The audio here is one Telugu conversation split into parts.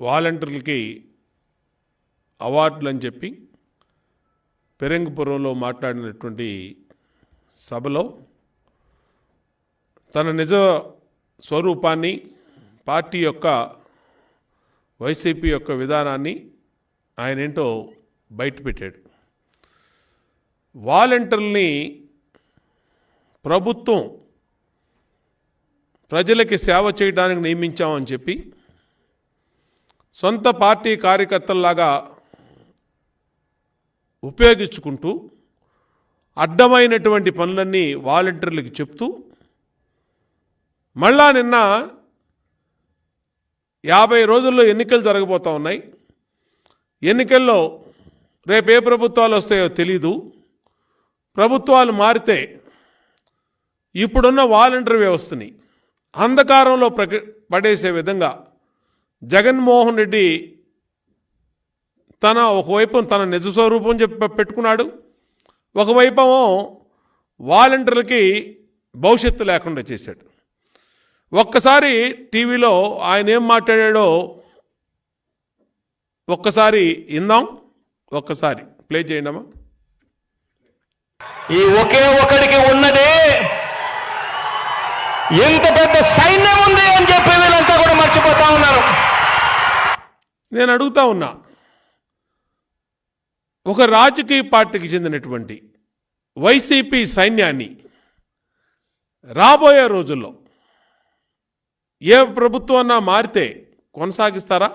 వాలంటీర్లకి అవార్డులు అని చెప్పి పెరంగపురంలో మాట్లాడినటువంటి సభలో తన నిజ స్వరూపాన్ని పార్టీ యొక్క వైసీపీ యొక్క విధానాన్ని ఆయన ఏంటో బయటపెట్టాడు. వాలంటీర్ని ప్రభుత్వం ప్రజలకి సేవ చేయడానికి నియమించామని చెప్పి సొంత పార్టీ కార్యకర్తల్లాగా ఉపయోగించుకుంటూ అడ్డమైనటువంటి పనులన్నీ వాలంటీర్లకు చెప్తూ మళ్ళా నిన్న యాభై రోజుల్లో ఎన్నికలు జరగబోతూ ఉన్నాయి. ఎన్నికల్లో రేపు ఏ ప్రభుత్వాలు వస్తాయో తెలీదు. ప్రభుత్వాలు మారితే ఇప్పుడున్న వాలంటీర్ వ్యవస్థని అంధకారంలో ప్రక పడేసే విధంగా జగన్మోహన్ రెడ్డి తన ఒకవైపు తన నిజ స్వరూపం చెప్పి పెట్టుకున్నాడు ఒకవైపేమో వాలంటీర్లకి భవిష్యత్తు లేకుండా చేశాడు. ఒక్కసారి టీవీలో ఆయన ఏం మాట్లాడాడో ఒక్కసారి ఇందాం ఒక్కసారి ప్లే చేయండమ్మా ఈ ఒకే ఒకడికి ఉన్నదే ఎంత పెద్ద సైన్యం ఉంది అని చెప్పి వీళ్ళంతా కూడా మర్చిపోతా ఉన్నారు. నేను అడుగుతా ఉన్నా. ఒక రాజకీయ పార్టీకి చెందినటువంటి వైసీపీ సైన్యాన్ని రాబోయే రోజుల్లో ఏ ప్రభుత్వం అన్నా మారితే కొనసాగిస్తారా?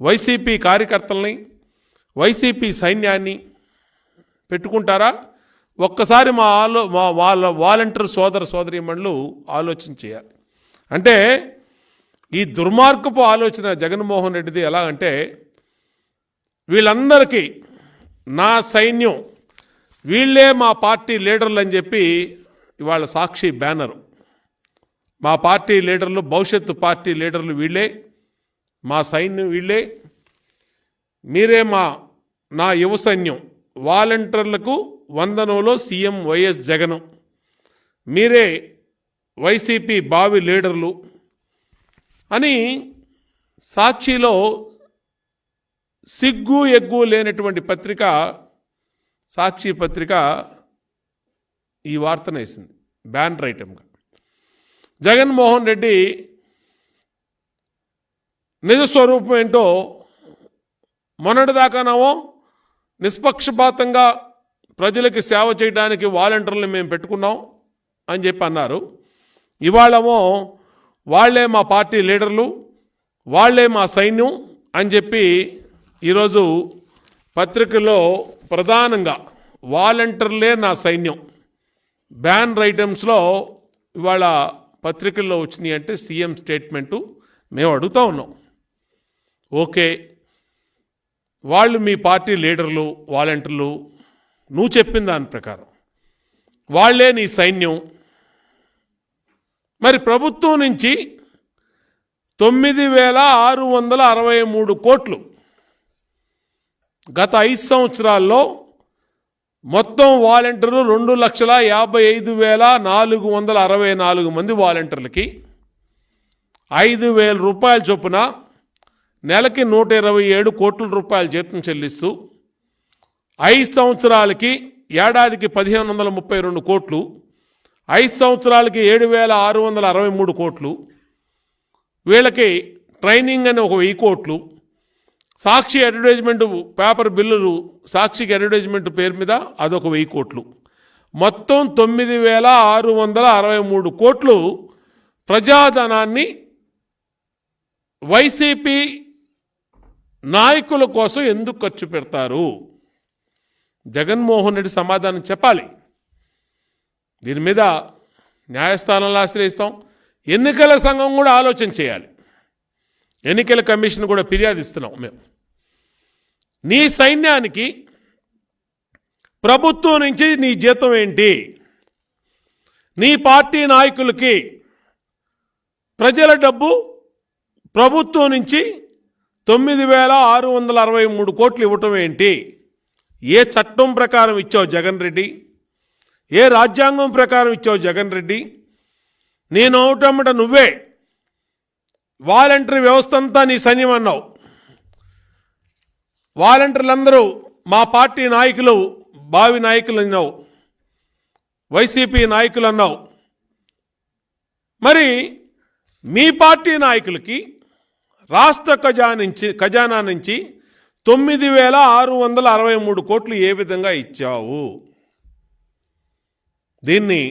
వైసీపీ కార్యకర్తల్ని వైసీపీ సైన్యాన్ని పెట్టుకుంటారా? ఒక్కసారి మా ఆలో మా వాళ్ళ వాలంటీర్ సోదర సోదరీమణులు ఆలోచన చేయాలి అంటే ఈ దుర్మార్గపు ఆలోచన జగన్మోహన్ రెడ్డిది ఎలా అంటే వీళ్ళందరికీ నా సైన్యం వీళ్ళే మా పార్టీ లీడర్లు అని చెప్పి ఇవాళ సాక్షి బ్యానరు. మా పార్టీ లీడర్లు భవిష్యత్తు పార్టీ లీడర్లు వీళ్ళే మా సైన్యం వీళ్ళే మీరే మా నా యువ సైన్యం వాలంటీర్లకు వందనంలో సీఎం వైఎస్ జగన్ మీరే వైసీపీ బావి లీడర్లు అని సాక్షిలో సిగ్గు ఎగ్గు లేనటువంటి పత్రిక సాక్షి పత్రిక ఈ వార్తను వేసింది బ్యాన్ ఐటమ్గా జగన్మోహన్ రెడ్డి నిజ స్వరూపం ఏంటో మొన్నటిదాకానేమో నిష్పక్షపాతంగా ప్రజలకి సేవ చేయడానికి వాలంటీర్లను మేము పెట్టుకున్నాం అని చెప్పి అన్నారు. ఇవాళమో వాళ్ళే మా పార్టీ లీడర్లు వాళ్ళే మా సైన్యం అని చెప్పి ఈరోజు పత్రికలో ప్రధానంగా వాలంటీర్లే నా సైన్యం. బ్యాన్ ఐటమ్స్లో ఇవాళ పత్రికల్లో వచ్చినాయి అంటే సీఎం స్టేట్మెంటు మేము అడుగుతా ఉన్నాం. ఓకే వాళ్ళు మీ పార్టీ లీడర్లు వాలంటీర్లు నువ్వు చెప్పిన దాని ప్రకారం. వాళ్ళే నీ సైన్యం మరి ప్రభుత్వం నుంచి తొమ్మిది వేల ఆరు వందల అరవై మూడు కోట్లు గత ఐదు సంవత్సరాల్లో మొత్తం వాలంటీర్లు రెండు లక్షల యాభై ఐదు వేల నాలుగు వందల అరవై నాలుగు మంది వాలంటీర్లకి ఐదు వేల రూపాయల చొప్పున నెలకి నూట ఇరవై ఏడు కోట్ల రూపాయల జీతం చెల్లిస్తూ ఐదు సంవత్సరాలకి ఏడాదికి పదిహేను వందల ముప్పై రెండు కోట్లు ఐదు సంవత్సరాలకి ఏడు వేల ఆరు వందల అరవై మూడు కోట్లు వీళ్ళకి ట్రైనింగ్ అని ఒక వెయ్యి కోట్లు సాక్షి అడ్వర్టైజ్మెంట్ పేపర్ బిల్లులు సాక్షికి అడ్వర్టైజ్మెంట్ పేరు మీద అదొక వెయ్యి కోట్లు. మొత్తం తొమ్మిది వేల ఆరు వందల అరవై మూడు కోట్లు ప్రజాధనాన్ని వైసీపీ నాయకుల కోసం ఎందుకు ఖర్చు పెడతారు? జగన్మోహన్ రెడ్డి సమాధానం చెప్పాలి. దీని మీద న్యాయస్థానంలో ఆశ్రయిస్తాం. ఎన్నికల సంఘం కూడా ఆలోచన చేయాలి. ఎన్నికల కమిషన్ కూడా ఫిర్యాదు ఇస్తున్నాం మేము. నీ సైన్యానికి ప్రభుత్వం నుంచి నీ జీతం ఏంటి? నీ పార్టీ నాయకులకి ప్రజల డబ్బు ప్రభుత్వం నుంచి తొమ్మిది వేల ఆరు వందల అరవై మూడు కోట్లు ఇవ్వటం ఏంటి? ఏ చట్టం ప్రకారం ఇచ్చావు జగన్ రెడ్డి? ఏ రాజ్యాంగం ప్రకారం ఇచ్చావు జగన్ రెడ్డి? నేను ఒకటమ్మట నువ్వే. వాలంటరీ వ్యవస్థ అంతా నీ సైన్యం అన్నావు. వాలంటీర్లందరూ మా పార్టీ నాయకులు బావి నాయకులు అన్నావు. వైసీపీ నాయకులు అన్నావు. మరి మీ పార్టీ నాయకులకి రాష్ట్ర ఖజానా నుంచి ఖజానా నుంచి తొమ్మిది వేల ఆరు వందల అరవై మూడు కోట్లు ఏ విధంగా ఇచ్చావు? దీన్ని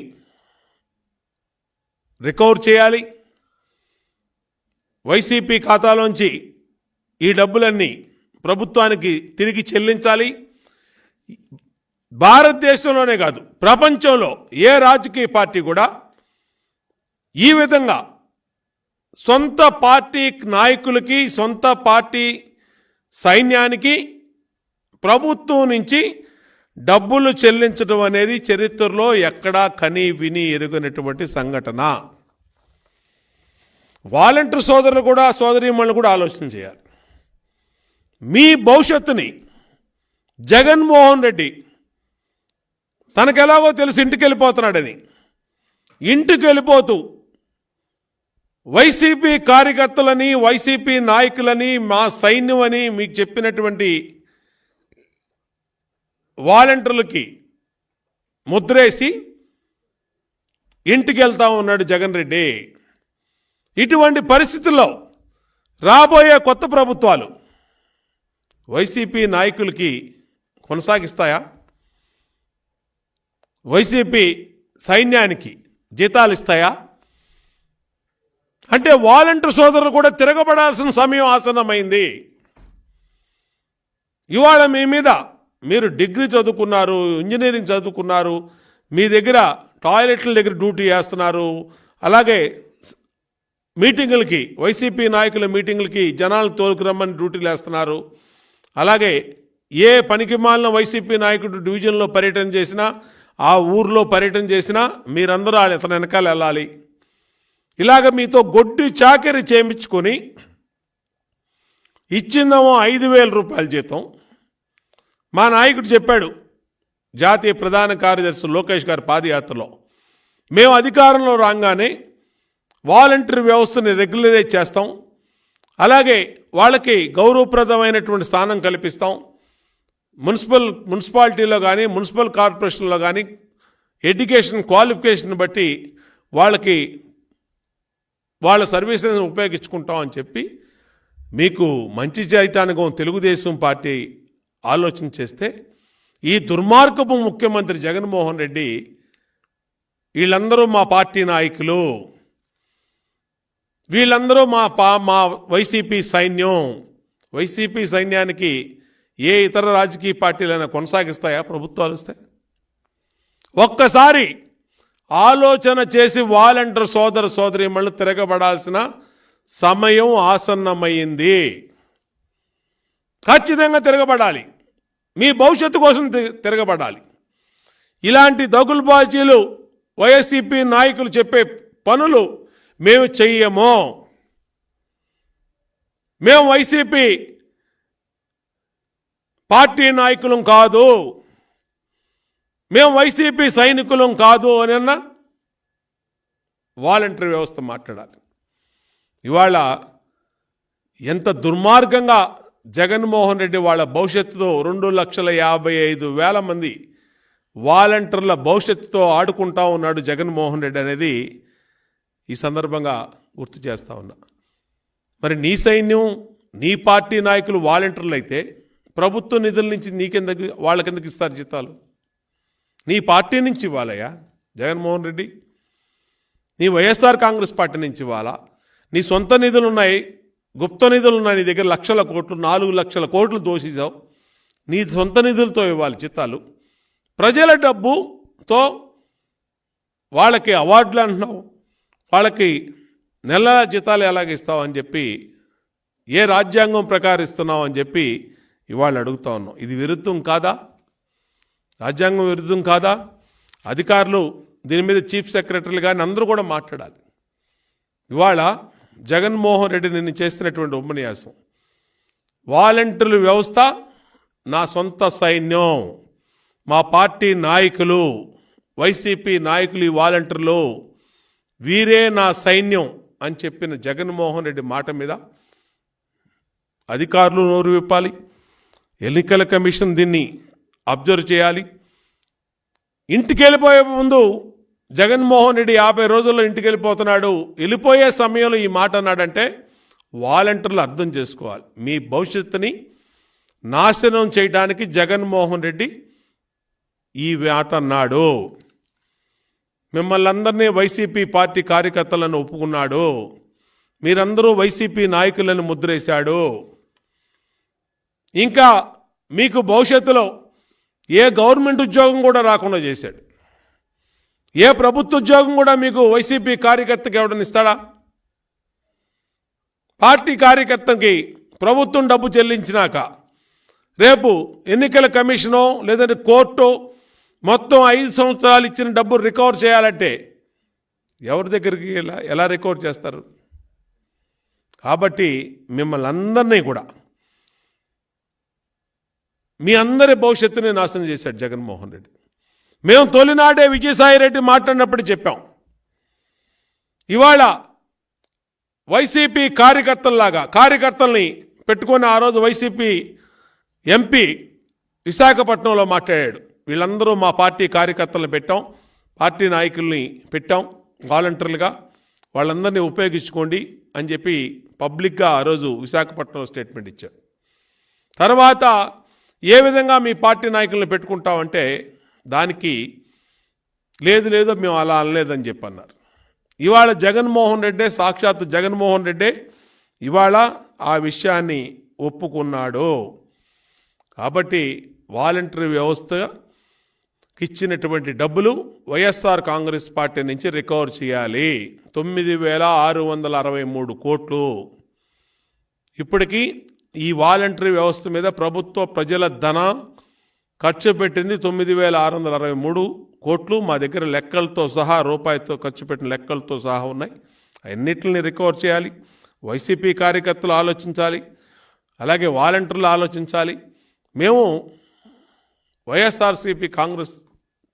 రికవర్ చేయాలి. వైసీపీ ఖాతాలోంచి ఈ డబ్బులన్నీ ప్రభుత్వానికి తిరిగి చెల్లించాలి. భారతదేశంలోనే కాదు ప్రపంచంలో ఏ రాజకీయ పార్టీ కూడా ఈ విధంగా సొంత పార్టీ నాయకులకి సొంత పార్టీ సైన్యానికి ప్రభుత్వం నుంచి డబ్బులు చెల్లించడం అనేది చరిత్రలో ఎక్కడా కని విని ఎరుగనటువంటి సంఘటన. వాలంటీర్ సోదరులు కూడా సోదరీమణులు కూడా ఆలోచన చేయాలి. మీ భవిష్యత్తుని జగన్మోహన్ రెడ్డి తనకెలాగో తెలిసి ఇంటికి వెళ్ళిపోతున్నాడని ఇంటికి వెళ్ళిపోతూ వైసీపీ కార్యకర్తలని వైసీపీ నాయకులని మా సైన్యం అని మీకు చెప్పినటువంటి వాలంటీర్లకి ముద్రేసి ఇంటికి వెళ్తా ఉన్నాడు జగన్ రెడ్డి. ఇటువంటి పరిస్థితుల్లో రాబోయే కొత్త ప్రభుత్వాలు వైసీపీ నాయకులకి కొనసాగిస్తాయా? వైసీపీ సైన్యానికి జీతాలు ఇస్తాయా? అంటే వాలంటీర్ సోదరులు కూడా తిరగబడాల్సిన సమయం ఆసన్నమైంది. ఇవాళ మీ మీద మీరు డిగ్రీ చదువుకున్నారు ఇంజనీరింగ్ చదువుకున్నారు మీ దగ్గర టాయిలెట్ల దగ్గర డ్యూటీ చేస్తున్నారు అలాగే మీటింగులకి వైసీపీ నాయకుల మీటింగులకి జనాలు తోలుకురమ్మని డ్యూటీలు వేస్తున్నారు అలాగే ఏ పనికి మాలిన వైసీపీ నాయకుడు డివిజన్లో పర్యటన చేసినా ఆ ఊర్లో పర్యటన చేసినా మీరందరూ అతని వెనకాల వెళ్ళాలి. ఇలాగ మీతో గొడ్డు చాకరీ చేయించుకొని ఇచ్చిందేమో ఐదు వేల రూపాయల జీతం. మా నాయకుడు చెప్పాడు జాతీయ ప్రధాన కార్యదర్శి లోకేష్ గారి పాదయాత్రలో మేము అధికారంలో రాగానే వాలంటీర్ వ్యవస్థని రెగ్యులరైజ్ చేస్తాం అలాగే వాళ్ళకి గౌరవప్రదమైనటువంటి స్థానం కల్పిస్తాం. మున్సిపల్ మున్సిపాలిటీలో కానీ మున్సిపల్ కార్పొరేషన్లో కానీ ఎడ్యుకేషన్ క్వాలిఫికేషన్ బట్టి వాళ్ళకి వాళ్ళ సర్వీసెస్ ఉపయోగించుకుంటాం అని చెప్పి మీకు మంచి చేయటానికి తెలుగుదేశం పార్టీ ఆలోచన చేస్తే ఈ దుర్మార్గపు ముఖ్యమంత్రి జగన్మోహన్ రెడ్డి వీళ్ళందరూ మా పార్టీ నాయకులు వీళ్ళందరూ మా పా మా వైసీపీ సైన్యం వైసీపీ సైన్యానికి ఏ ఇతర రాజకీయ పార్టీలైనా కొనసాగిస్తాయా? ప్రభుత్వాలు వస్తాయి ఒక్కసారి ఆలోచన చేసి వాలంటీర్ సోదర సోదరిమణులు తిరగబడాల్సిన సమయం ఆసన్నమైంది. ఖచ్చితంగా తిరగబడాలి. మీ భవిష్యత్తు కోసం తి- తిరగబడాలి. ఇలాంటి దగులుబాజీలు వైఎస్సిపి నాయకులు చెప్పే పనులు మేము చెయ్యము. మేము వైసీపీ పార్టీ నాయకులం కాదు. మేము వైసీపీ సైనికులం కాదు అని అన్న వాలంటరీ వ్యవస్థ మాట్లాడాలి. ఇవాళ ఎంత దుర్మార్గంగా జగన్మోహన్ రెడ్డి వాళ్ళ భవిష్యత్తుతో రెండు లక్షల యాభై ఐదు వేల మంది వాలంటీర్ల భవిష్యత్తుతో ఆడుకుంటా ఉన్నాడు జగన్మోహన్ రెడ్డి అనేది ఈ సందర్భంగా గుర్తు చేస్తూ ఉన్నా. మరి నీ సైన్యం నీ పార్టీ నాయకులు వాలంటీర్లు అయితే ప్రభుత్వ నిధుల నుంచి నీకెందుకు వాళ్ళకెందుకు ఇస్తారు జీతాలు? నీ పార్టీ నుంచి ఇవ్వాలయ్యా జగన్మోహన్ రెడ్డి? నీ వైఎస్ఆర్ కాంగ్రెస్ పార్టీ నుంచి ఇవ్వాలా? నీ సొంత నిధులు ఉన్నాయి గుప్త నిధులు ఉన్నాయి నీ దగ్గర లక్షల కోట్లు నాలుగు లక్షల కోట్లు దోషించావు. నీ సొంత నిధులతో ఇవ్వాలి చిత్తాలు. ప్రజల డబ్బుతో వాళ్ళకి అవార్డులు అంటున్నావు. వాళ్ళకి నెల జీతాలు ఎలాగ ఇస్తావు అని చెప్పి ఏ రాజ్యాంగం ప్రకారం ఇస్తున్నావు అని చెప్పి ఇవాళ అడుగుతా ఉన్నాం ఇది విరుద్ధం కాదా? రాజ్యాంగం విరుద్ధం కాదా? అధికారులు దీని మీద చీఫ్ సెక్రటరీలు కానీ అందరూ కూడా మాట్లాడాలి. ఇవాళ జగన్మోహన్ రెడ్డి నిన్ను చేసినటువంటి ఉపన్యాసం. వాలంటీర్ల వ్యవస్థ నా సొంత సైన్యం మా పార్టీ నాయకులు వైసీపీ నాయకులు ఈ వాలంటీర్లు వీరే నా సైన్యం అని చెప్పిన జగన్మోహన్ రెడ్డి మాట మీద అధికారులు నోరు విప్పాలి. ఎన్నికల కమిషన్ దీన్ని అబ్జర్వ్ చేయాలి. ఇంటికి వెళ్ళిపోయే ముందు జగన్మోహన్ రెడ్డి యాభై రోజుల్లో ఇంటికి వెళ్ళిపోతున్నాడు వెళ్ళిపోయే సమయంలో ఈ మాట అన్నాడంటే వాలంటీర్లు అర్థం చేసుకోవాలి. మీ భవిష్యత్తుని నాశనం చేయడానికి జగన్మోహన్ రెడ్డి ఈ మాట అన్నాడు. మిమ్మల్ని అందరినీ వైసీపీ పార్టీ కార్యకర్తలను ఒప్పుకున్నాడు. మీరందరూ వైసీపీ నాయకులను ముద్రేశాడు. ఇంకా మీకు భవిష్యత్తులో ఏ గవర్నమెంట్ ఉద్యోగం కూడా రాకుండా చేశాడు. ఏ ప్రభుత్వ ఉద్యోగం కూడా మీకు వైసీపీ కార్యకర్తకి ఎవడని ఇస్తాడా? పార్టీ కార్యకర్తకి ప్రభుత్వం డబ్బు చెల్లించినాక రేపు ఎన్నికల కమిషనో లేదంటే కోర్టు మొత్తం ఐదు సంవత్సరాలు ఇచ్చిన డబ్బు రికవర్ చేయాలంటే ఎవరి దగ్గరికి ఎలా ఎలా రికవర్ చేస్తారు? కాబట్టి మిమ్మల్ని అందరినీ కూడా మీ అందరి భవిష్యత్తుని నాశనం చేశాడు జగన్మోహన్ రెడ్డి. మేము తొలినాడే విజయసాయి రెడ్డి మాట్లాడినప్పుడు చెప్పాం. ఇవాళ వైసీపీ కార్యకర్తల్లాగా కార్యకర్తల్ని పెట్టుకొని ఆ రోజు వైసీపీ ఎంపీ విశాఖపట్నంలో మాట్లాడాడు. వీళ్ళందరూ మా పార్టీ కార్యకర్తలను పెట్టాం. పార్టీ నాయకుల్ని పెట్టాం వాలంటీర్లుగా. వాళ్ళందరినీ ఉపయోగించుకోండి అని చెప్పి పబ్లిక్గా ఆ రోజు విశాఖపట్నంలో స్టేట్మెంట్ ఇచ్చారు. తర్వాత ఏ విధంగా మీ పార్టీ నాయకులను పెట్టుకుంటామంటే దానికి లేదు లేదు మేము అలా అనలేదని చెప్పి అన్నారు ఇవాళ జగన్మోహన్ రెడ్డే సాక్షాత్ జగన్మోహన్ రెడ్డే ఇవాళ ఆ విషయాన్ని ఒప్పుకున్నాడు. కాబట్టి వాలంటరీ వ్యవస్థకి ఇచ్చినటువంటి డబ్బులు వైఎస్ఆర్ కాంగ్రెస్ పార్టీ నుంచి రికవర్ చేయాలి. తొమ్మిది వేల ఆరు వందల అరవై మూడు కోట్లు. ఇప్పటికీ ఈ వాలంటరీ వ్యవస్థ మీద ప్రభుత్వ ప్రజల ధన ఖర్చు పెట్టింది తొమ్మిది వేల ఆరు వందల అరవై మూడు కోట్లు. మా దగ్గర లెక్కలతో సహా రూపాయితో ఖర్చు పెట్టిన లెక్కలతో సహా ఉన్నాయి. అన్నిటిని రికవర్ చేయాలి. వైసీపీ కార్యకర్తలు ఆలోచించాలి. అలాగే వాలంటీర్లు ఆలోచించాలి. మేము వైఎస్ఆర్సీపీ కాంగ్రెస్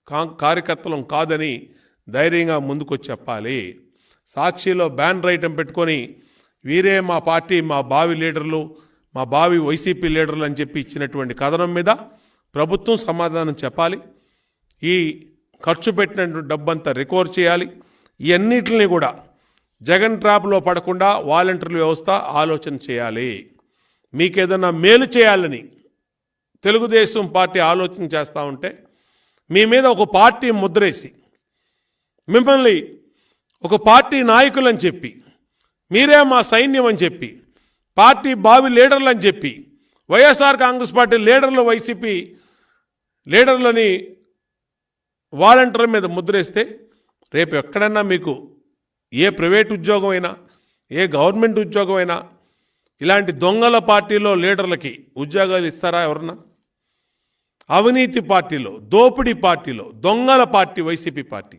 కా కార్యకర్తలం కాదని ధైర్యంగా ముందుకు చెప్పాలి. సాక్షిలో బ్యాన్ రైటం పెట్టుకొని వీరే మా పార్టీ మా బావి లీడర్లు మా బావి వైసీపీ లీడర్లు అని చెప్పి ఇచ్చినటువంటి కథనం మీద ప్రభుత్వం సమాధానం చెప్పాలి. ఈ ఖర్చు పెట్టినటువంటి డబ్బంతా రికవర్ చేయాలి. ఇవన్నిటిని కూడా జగన్ ట్రాప్లో పడకుండా వాలంటీర్ల వ్యవస్థ ఆలోచన చేయాలి. మీకేదన్నా మేలు చేయాలని తెలుగుదేశం పార్టీ ఆలోచన చేస్తూ ఉంటే మీ మీద ఒక పార్టీ ముద్రేసి మిమ్మల్ని ఒక పార్టీ నాయకులు అని చెప్పి మీరే మా సైన్యం అని చెప్పి పార్టీ బావి లీడర్లు అని చెప్పి వైఎస్ఆర్ కాంగ్రెస్ పార్టీ లీడర్లు వైసీపీ లీడర్లని వాలంటీర్ మీద ముద్రేస్తే రేపు ఎక్కడన్నా మీకు ఏ ప్రైవేట్ ఉద్యోగం అయినా ఏ గవర్నమెంట్ ఉద్యోగం అయినా ఇలాంటి దొంగల పార్టీలో లీడర్లకి ఉద్యోగాలు ఇస్తారా ఎవరన్నా? అవినీతి పార్టీలో దోపిడీ పార్టీలో దొంగల పార్టీ వైసీపీ పార్టీ.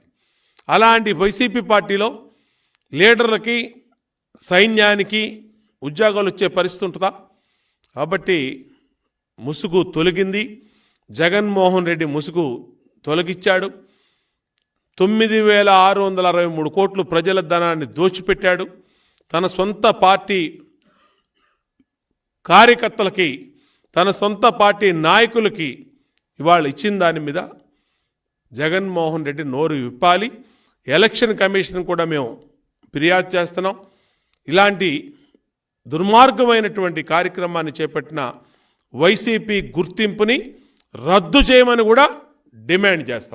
అలాంటి వైసీపీ పార్టీలో లీడర్లకి సైన్యానికి ఉద్యోగాలు వచ్చే పరిస్థితి ఉంటుందా? కాబట్టి ముసుగు తొలగింది. జగన్మోహన్ రెడ్డి ముసుగు తొలగిచ్చాడు. తొమ్మిది వేల ఆరు వందల అరవై మూడు కోట్లు ప్రజల ధనాన్ని దోచిపెట్టాడు. తన సొంత పార్టీ కార్యకర్తలకి తన సొంత పార్టీ నాయకులకి ఇవాళ ఇచ్చిన దాని మీద జగన్మోహన్ రెడ్డి నోరు విప్పాలి. ఎలక్షన్ కమిషన్ కూడా మేము ఫిర్యాదు చేస్తున్నాం. ఇలాంటి దుర్మార్గమైనటువంటి కార్యక్రమాన్ని చేపట్టిన వైసీపీ గుర్తింపుని రద్దు చేయమని కూడా డిమాండ్ చేస్తాం.